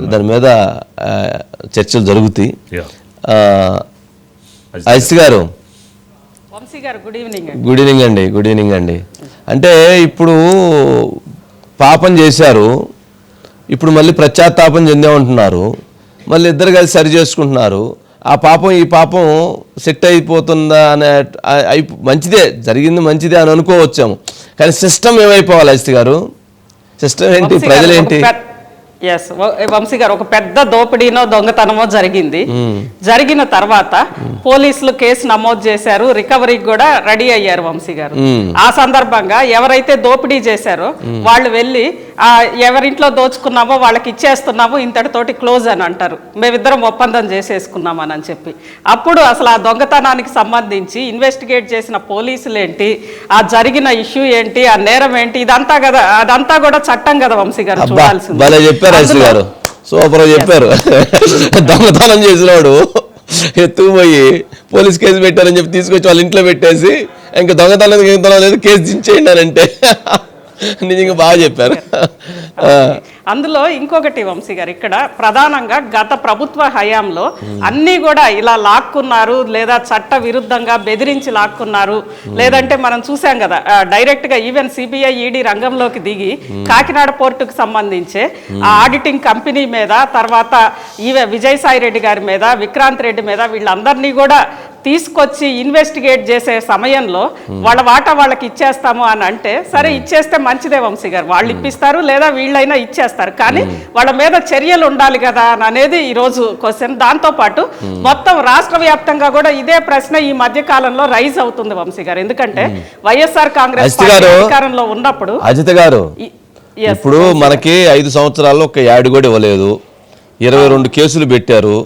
దాని మీద చర్చలు జరుగుతాయి. అజిత్ గారు. గుడ్ ఈవినింగ్ అండి. గుడ్ ఈవినింగ్ అండి గుడ్ ఈవినింగ్ అండి. అంటే ఇప్పుడు పాపం చేశారు ఇప్పుడు మళ్ళీ ప్రత్యాత్తాపం చెందామంటున్నారు మళ్ళీ ఇద్దరు కలిసి సరి చేసుకుంటున్నారు ఆ పాపం ఈ పాపం సెట్ అయిపోతుందా అనే అయిపో- మంచిదే జరిగింది మంచిదే అని అనుకోవచ్చాము. కానీ సిస్టమ్ ఏమైపోవాలి అజిత్ గారు? సిస్టమ్ ఏంటి? ప్రజలేంటి? ఎస్ వంశీ గారు ఒక పెద్ద దోపిడీనో దొంగతనమో జరిగింది. జరిగిన తర్వాత పోలీసులు కేసు నమోదు చేశారు. రికవరీకి కూడా రెడీ అయ్యారు వంశీ గారు. ఆ సందర్భంగా ఎవరైతే దోపిడీ చేశారో వాళ్ళు వెళ్ళి ఎవరింట్లో దోచుకున్నామో వాళ్ళకి ఇచ్చేస్తున్నాము ఇంతటితోటి క్లోజ్ అని అంటారు. మేమిద్దరం ఒప్పందం చేసేసుకున్నామని అని చెప్పి. అప్పుడు అసలు ఆ దొంగతనానికి సంబంధించి ఇన్వెస్టిగేట్ చేసిన పోలీసులు ఏంటి ఆ జరిగిన ఇష్యూ ఏంటి ఆ నేరం ఏంటి ఇదంతా కదా అదంతా కూడా చట్టం కదా వంశీ గారు చూడాల్సింది. చెప్పారు గారు. సూపర్ చెప్పారు. దొంగతనం చేసినవాడు ఎత్తుకుపోయి పోలీస్ కేసు పెట్టారని చెప్పి తీసుకొచ్చి వాళ్ళ ఇంట్లో పెట్టేసి ఇంకా దొంగతనం లేదు కేసు దించేయండి అని అంటే. నిజంగా బాగా చెప్పారు. అందులో ఇంకొకటి వంశీ గారు ఇక్కడ ప్రధానంగా గత ప్రభుత్వ హయాంలో అన్నీ కూడా ఇలా లాక్కున్నారు లేదా చట్ట విరుద్ధంగా బెదిరించి లాక్కున్నారు. లేదంటే మనం చూసాం కదా డైరెక్ట్గా ఈవెన్ సిబిఐ ఈడీ రంగంలోకి దిగి కాకినాడ పోర్టుకు సంబంధించి ఆ ఆడిటింగ్ కంపెనీ మీద తర్వాత ఈవె విజయసాయి రెడ్డి గారి మీద విక్రాంత్ రెడ్డి మీద వీళ్ళందరినీ కూడా తీసుకొచ్చి ఇన్వెస్టిగేట్ చేసే సమయంలో వాళ్ళ వాటా వాళ్ళకి ఇచ్చేస్తాము అని అంటే సరే ఇచ్చేస్తే మంచిదే వంశీ గారు. వాళ్ళు ఇప్పిస్తారు లేదా వీళ్ళైనా ఇచ్చేస్తారు. కానీ వాళ్ళ మీద చర్యలు ఉండాలి కదా అని అనేది ఈ రోజు క్వశ్చన్ దాంతో పాటు మొత్తం రాష్ట్ర వ్యాప్తంగా కూడా ఇదే ప్రశ్న ఈ మధ్య కాలంలో రైజ్ అవుతుంది వంశీ గారు. ఎందుకంటే వైఎస్ఆర్ కాంగ్రెస్ అధికారంలో ఉన్నప్పుడు అజిత్ గారు ఇప్పుడు మనకి ఐదు సంవత్సరాల్లో ఒక యాడ్ కూడా ఇవ్వలేదు. ఇరవై రెండు కేసులు పెట్టారు.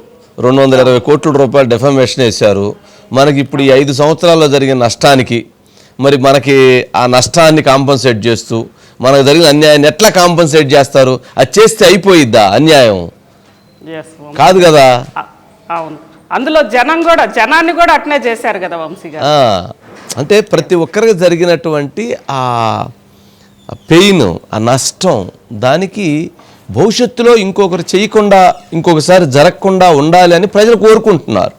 రెండు వందల ఇరవై కోట్ల రూపాయలు డెఫమేషన్ వేశారు. మనకి ఇప్పుడు ఈ ఐదు సంవత్సరాల్లో జరిగిన నష్టానికి మరి మనకి ఆ నష్టాన్ని కాంపన్సేట్ చేస్తూ మనకు జరిగిన అన్యాయాన్ని ఎట్లా కాంపన్సేట్ చేస్తారు? అది చేస్తే అయిపోయిద్దా అన్యాయం. కాదు కదా? అవును. అందులో జనం కూడా జనాన్ని కూడా అట్నే చేశారు కదా వంశీ అంటే ప్రతి ఒక్కరికి జరిగినటువంటి ఆ పెయిన్ ఆ నష్టం దానికి భవిష్యత్తులో ఇంకొకరు చేయకుండా ఇంకొకసారి జరగకుండా ఉండాలి అని ప్రజలు కోరుకుంటున్నారు.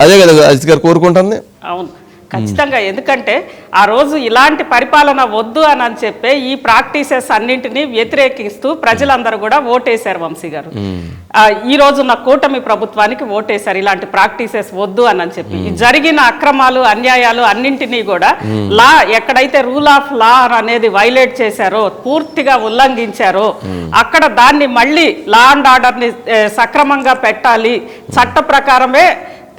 అదే కదా అజిత్ గారు కోరుకుంటుంది? అవును. ఖచ్చితంగా. ఎందుకంటే ఆ రోజు ఇలాంటి పరిపాలన వద్దు అని అని చెప్పే ఈ ప్రాక్టీసెస్ అన్నింటినీ వ్యతిరేకిస్తూ ప్రజలందరూ కూడా ఓటేశారు వంశీ గారు. ఈ రోజున్న కూటమి ప్రభుత్వానికి ఓటేశారు. ఇలాంటి ప్రాక్టీసెస్ వద్దు అని అని చెప్పి. జరిగిన అక్రమాలు అన్యాయాలు అన్నింటినీ కూడా లా ఎక్కడైతే రూల్ ఆఫ్ లా అనేది వైలేట్ చేశారో పూర్తిగా ఉల్లంఘించారో అక్కడ దాన్ని మళ్ళీ లా అండ్ ఆర్డర్ని ఏ, సక్రమంగా పెట్టాలి. చట్ట ప్రకారమే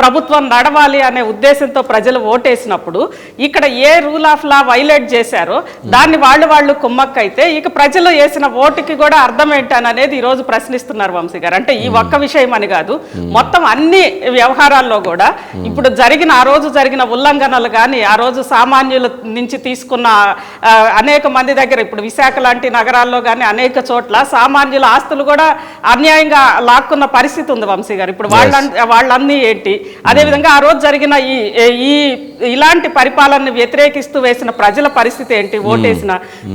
ప్రభుత్వం నడవాలి అనే ఉద్దేశంతో ప్రజలు ఓటేసినప్పుడు ఇక్కడ ఏ రూల్ ఆఫ్ లా వైలేట్ చేశారో దాన్ని వాళ్ళు వాళ్ళు కుమ్మక్కైతే ఇక ప్రజలు వేసిన ఓటుకి కూడా అర్థం ఏంటని అనేది ఈ రోజు ప్రశ్నిస్తున్నారు వంశీ గారు. అంటే ఈ ఒక్క విషయం అని కాదు మొత్తం అన్ని వ్యవహారాల్లో కూడా ఇప్పుడు జరిగిన ఆ రోజు జరిగిన ఉల్లంఘనలు కానీ ఆ రోజు సామాన్యుల నుంచి తీసుకున్న అనేక మంది దగ్గర ఇప్పుడు విశాఖ లాంటి నగరాల్లో కానీ అనేక చోట్ల సామాన్యుల ఆస్తులు కూడా అన్యాయంగా లాక్కున్న పరిస్థితి ఉంది వంశీ గారు. ఇప్పుడు వాళ్ళ వాళ్ళన్నీ ఏంటి? అదేవిధంగా ఆ రోజు జరిగిన ఈ ఈ ఇలాంటి పరిపాలనని వ్యతిరేకిస్తూ వేసిన ప్రజల పరిస్థితి ఏంటి? ఓటేసిన.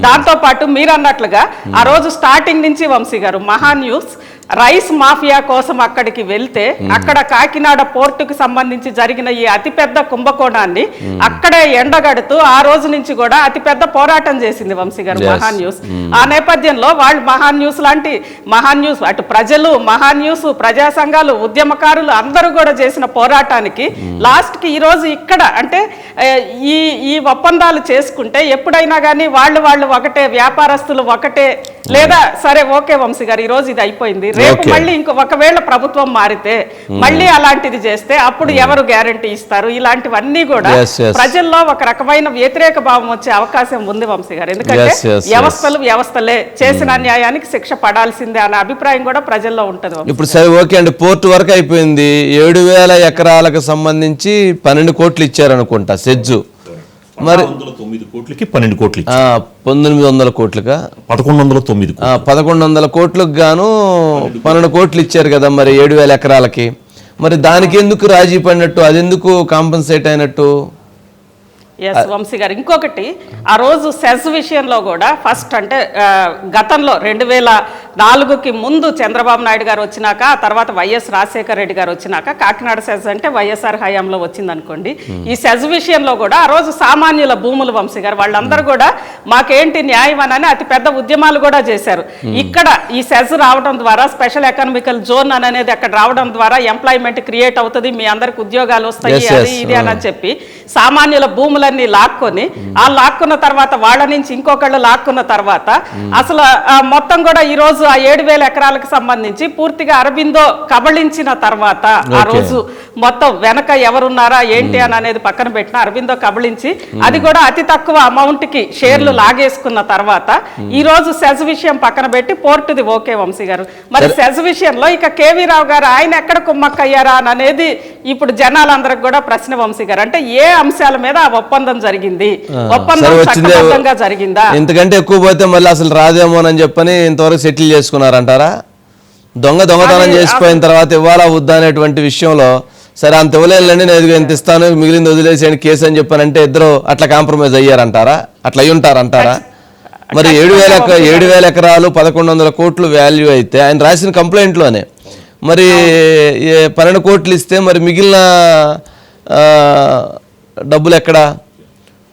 దాంతో పాటు మీరు అన్నట్లుగా ఆ రోజు స్టార్టింగ్ నుంచి వంశీ గారు మహా న్యూస్ రైస్ మాఫియా కోసం అక్కడికి వెళ్తే అక్కడ కాకినాడ పోర్టుకు సంబంధించి జరిగిన ఈ అతిపెద్ద కుంభకోణాన్ని అక్కడే ఎండగడుతూ ఆ రోజు నుంచి కూడా అతిపెద్ద పోరాటం చేసింది వంశీ గారు Yes. మహా న్యూస్. ఆ నేపథ్యంలో వాళ్ళు మహా న్యూస్ లాంటి మహా న్యూస్ అటు ప్రజలు మహా న్యూస్ ప్రజా సంఘాలు ఉద్యమకారులు అందరూ కూడా చేసిన పోరాటానికి లాస్ట్కి ఈ రోజు ఇక్కడ అంటే ఈ ఈ ఒప్పందాలు చేసుకుంటే ఎప్పుడైనా కానీ వాళ్ళు వాళ్ళు ఒకటే వ్యాపారస్తులు ఒకటే లేదా సరే ఓకే వంశీ గారు ఈ రోజు ఇది అయిపోయింది రేపు. మళ్ళీ ఇంకో ఒకవేళ ప్రభుత్వం మారితే మళ్ళీ అలాంటిది చేస్తే అప్పుడు ఎవరు గ్యారంటీ ఇస్తారు? ఇలాంటివన్నీ కూడా. ప్రజల్లో ఒక రకమైన వ్యతిరేక భావం వచ్చే అవకాశం ఉంది వంశీ గారు. ఎందుకంటే. వ్యవస్థలు వ్యవస్థలే. చేసిన అన్యాయానికి శిక్ష పడాల్సిందే అనే అభిప్రాయం కూడా ప్రజల్లో ఉంటుంది. ఇప్పుడు సరే ఓకే అండి. పోర్టు వరకు అయిపోయింది. ఏడు వేల ఎకరాలకు సంబంధించి పన్నెండు కోట్లు ఇచ్చారనుకుంటా సెజ్జు మరి కోట్లకి పన్నెండు కోట్లు ఆ, పంతొమ్మిది వందల కోట్లుగా. పదకొండు వందల తొమ్మిది పదకొండు వందల కోట్లకు గాను పన్నెండు కోట్లు ఇచ్చారు కదా మరి ఏడు వేల ఎకరాలకి. మరి దానికి ఎందుకు రాజీ పడినట్టు? అది ఎందుకు కాంపన్సేట్ అయినట్టు? ఎస్ వంశీ గారు ఇంకొకటి ఆ రోజు సెజ్ విషయంలో కూడా ఫస్ట్ అంటే గతంలో రెండు వేల నాలుగుకి ముందు చంద్రబాబు నాయుడు గారు వచ్చినాక ఆ తర్వాత వైఎస్ రాజశేఖర రెడ్డి గారు వచ్చినాక కాకినాడ సెజ్ అంటే వైఎస్ఆర్ హయాంలో వచ్చిందనుకోండి. ఈ సెజ్ విషయంలో కూడా ఆ రోజు సామాన్యుల భూముల వంశీ గారు వాళ్ళందరూ కూడా మాకేంటి న్యాయం అని అతి పెద్ద ఉద్యమాలు కూడా చేశారు. ఇక్కడ ఈ సెజ్ రావడం ద్వారా స్పెషల్ ఎకనామికల్ జోన్ అనేది అక్కడ రావడం ద్వారా ఎంప్లాయ్మెంట్ క్రియేట్ అవుతుంది మీ అందరికి ఉద్యోగాలు వస్తాయి అది. ఇది అని చెప్పి సామాన్యుల భూములన్నీ లాక్కొని ఆ లాక్కున్న తర్వాత వాళ్ళ నుంచి ఇంకొకళ్ళు లాక్కున్న తర్వాత అసలు మొత్తం కూడా ఈ రోజు ఆ ఏడు వేల ఎకరాలకు సంబంధించి పూర్తిగా అరబిందో కబళించిన తర్వాత ఆ. రోజు మొత్తం వెనక ఎవరున్నారా ఏంటి అని అనేది పక్కన పెట్టిన అరబిందో కబళించి అది కూడా అతి తక్కువ అమౌంట్కి షేర్లు లాగేసుకున్న తర్వాత ఈ రోజు సెజ్ విషయం పక్కన పెట్టి పోర్టుది ఓకే వంశీ గారు. మరి సెజ్ విషయంలో ఇక కేవీ రావు గారు ఆయన ఎక్కడ కుమ్మక్కయ్యారా అని అనేది ఇప్పుడు జనాలందరికి కూడా ప్రశ్న వంశీ గారు. అంటే ఏ అంశాల మీద ఆ ఒప్పందం జరిగింది? ఒప్పందం చట్టబద్ధంగా జరిగిందా? ఇంతకంటే ఎక్కువ పోతే మళ్ళీ అసలు రాదేమోనని చెప్పని ఇంతవరకు సెటిల్ చేసుకున్నారంటారా? దొంగ దొంగతనం చేసిపోయిన తర్వాత ఇవ్వాలా వద్దా అనేటువంటి విషయంలో సరే అంత ఇవ్వలేనులేండి నేను ఇంత ఇస్తాను మిగిలింది వదిలేసేయండి కేసు అని చెప్పానంటే ఇద్దరు అట్లా కాంప్రమైజ్ అయ్యారంటారా? అట్లా అయి ఉంటారంటారా? మరి ఏడు వేల ఏడు వేల ఎకరాలు పదకొండు వందల కోట్లు వాల్యూ అయితే ఆయన రాసిన కంప్లైంట్లోనే మరి పన్నెండు కోట్లు ఇస్తే మరి మిగిలిన డబ్బులు ఎక్కడా?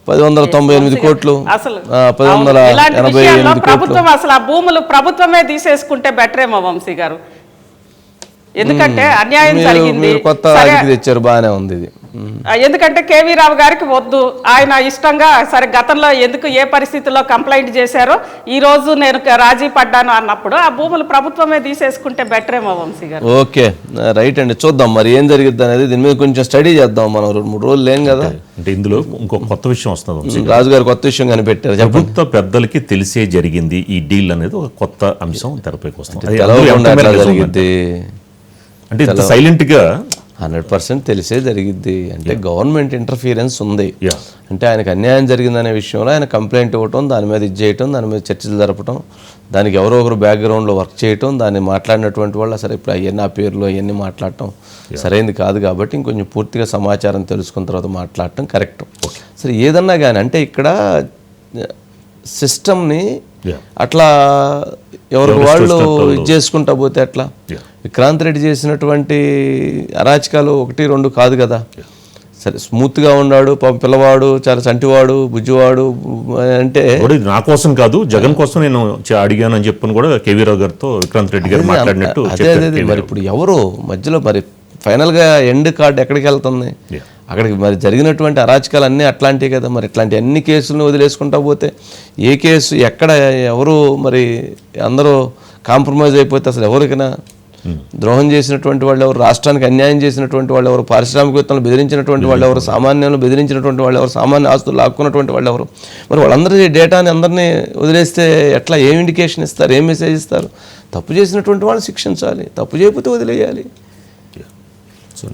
పది వందల తొంభై ఎనిమిది కోట్లు పది వందల ఎనభై ఎనిమిది కోట్లు. ప్రభుత్వం అసలు ఆ భూములు ప్రభుత్వమే తీసేసుకుంటే బెటరేమో వంశీ గారు. ఎందుకంటే అన్యాయం జరిగింది. కొత్త తెచ్చారు బాగానే ఉంది ఇది. ఎందుకంటే కేవీ రావు గారికి వద్దు. ఆయన ఇష్టంగా సరే గతంలో ఎందుకు ఏ పరిస్థితుల్లో కంప్లైంట్ చేశారో ఈ రోజు నేను రాజీ పడ్డాను అన్నప్పుడు ఆ భూములు ప్రభుత్వమే తీసేసుకుంటే బెటరేమో వంశీ గారు. ఓకే. రైట్ అండి. చూద్దాం మరి ఏం జరిగిద్ది అనేది దీని మీద కొంచెం స్టడీ చేద్దాం మనం. రెండు మూడు రోజులు లేం కదా. అంటే ఇందులో ఇంకో కొత్త విషయం వస్తుంది. రాజు గారు కొత్త విషయం కనిపెట్టారు ప్రభుత్వ పెద్దలకి తెలిసే జరిగింది ఈ డీల్ అనేది ఒక కొత్త అంశం తెరపైకి వస్తుంది. అంటే ఇంత సైలెంట్గా హండ్రెడ్ పర్సెంట్ తెలిసే జరిగిద్ది. అంటే గవర్నమెంట్ ఇంటర్ఫీరెన్స్ ఉంది. అంటే ఆయనకు అన్యాయం జరిగిందనే విషయంలో ఆయన కంప్లైంట్ ఇవ్వటం దాని మీద ఇది చేయటం దాని మీద చర్చలు జరపటం దానికి ఎవరో ఒకరు బ్యాక్గ్రౌండ్లో వర్క్ చేయటం దాన్ని మాట్లాడినటువంటి వాళ్ళు సరే ఇప్పుడు అవన్నీ ఆ పేర్లు అవన్నీ మాట్లాడటం సరైనది కాదు కాబట్టి ఇంకొంచెం పూర్తిగా సమాచారం తెలుసుకున్న తర్వాత మాట్లాడటం కరెక్ట్ సరే ఏదన్నా కానీ అంటే ఇక్కడ సిస్టమ్ని. అట్లా ఎవరికి ఎవరు వాళ్ళు ఇది చేసుకుంటా పోతే Yeah. విక్రాంత్ రెడ్డి చేసినటువంటి అరాచకాలు ఒకటి రెండు కాదు కదా సరే స్మూత్గా ఉన్నాడు పిల్లవాడు చాలా చంటివాడు బుజ్జివాడు అంటే నా కోసం కాదు జగన్ కోసం నేను అడిగాను అని చెప్పని కూడా కేవీ రావు గారితో విక్రాంత్ రెడ్డి గారు మాట్లాడినట్టు అదే అదే మరి. ఇప్పుడు ఎవరు మధ్యలో మరి ఫైనల్గా ఎండ్ కార్డ్ ఎక్కడికి వెళ్తుంది. అక్కడికి మరి జరిగినటువంటి అరాచకాలు అన్నీ అట్లాంటివి కదా మరి ఇట్లాంటి అన్ని కేసులను వదిలేసుకుంటా పోతే ఏ కేసు ఎక్కడ ఎవరు మరి అందరూ కాంప్రమైజ్ అయిపోతే అసలు ఎవరికైనా ద్రోహం చేసినటువంటి వాళ్ళు ఎవరు రాష్ట్రానికి అన్యాయం చేసినటువంటి వాళ్ళు ఎవరు పారిశ్రామికవేత్తలను బెదిరించినటువంటి వాళ్ళు ఎవరు సామాన్యులను బెదిరించినటువంటి వాళ్ళు ఎవరు సామాన్య ఆస్తులు లాక్కున్నటువంటి వాళ్ళు ఎవరు మరి వాళ్ళందరి డేటాని అందరినీ వదిలేస్తే ఎట్లా ఏం ఇండికేషన్ ఇస్తారు ఏం మెసేజ్ ఇస్తారు? తప్పు చేసినటువంటి వాళ్ళని శిక్షించాలి తప్పు చేయకపోతే వదిలేయాలి.